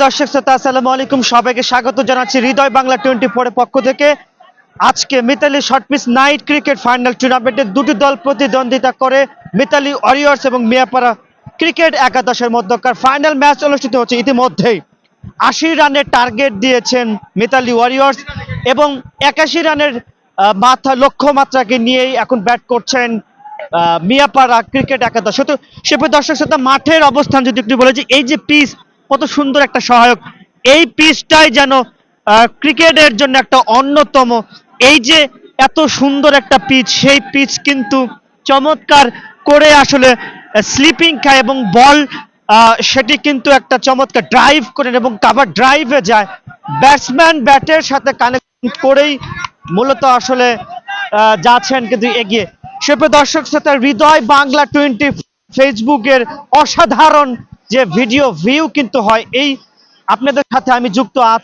দর্শক শ্রোতা, আসসালামু আলাইকুম। সবাইকে স্বাগত জানাচ্ছি হৃদয় বাংলা টোয়েন্টি ফোরের পক্ষ থেকে। আজকে Mitali short pitch night cricket final টুর্নামেন্টে দুটি দল প্রতিদ্বন্দ্বিতা করে মিতালি ওয়ারিয়র্স এবং মিয়াপাড়া ক্রিকেট একাদশের মধ্যকার ফাইনাল ম্যাচ অনুষ্ঠিত হচ্ছে ইতিমধ্যেই। আশি রানের টার্গেট দিয়েছেন মিতালি ওয়ারিয়র্স এবং একাশি রানের মাথা, লক্ষ্যমাত্রাকে নিয়েই এখন ব্যাট করছেন মিয়াপাড়া ক্রিকেট একাদশ। তো সে দর্শক শ্রোতা, মাঠের অবস্থান যদি একটু বলে যে এই যে পিচ কত সুন্দর একটা সহায়ক। এই পিচটাই যেন ক্রিকেটের জন্য একটা অন্যতম। এই যে এত সুন্দর একটা পিচ, সেই পিচ কিন্তু চমৎকার করে আসলে স্লিপিং খায় এবং বল সেটি কিন্তু একটা চমৎকার ড্রাইভ করেন এবং কাভার ড্রাইভে যায়। ব্যাটসম্যান ব্যাটের সাথে কানেক্ট করেই মূলত আসলে যাচ্ছেন কিন্তু এগিয়ে। সেপে দর্শক শ্রোতা, হৃদয় বাংলা টোয়েন্টি ফেসবুকের অসাধারণ যে ভিডিও ভিউ কিন্তু হয় এই আপনাদের সাথে আমি যুক্ত আছি।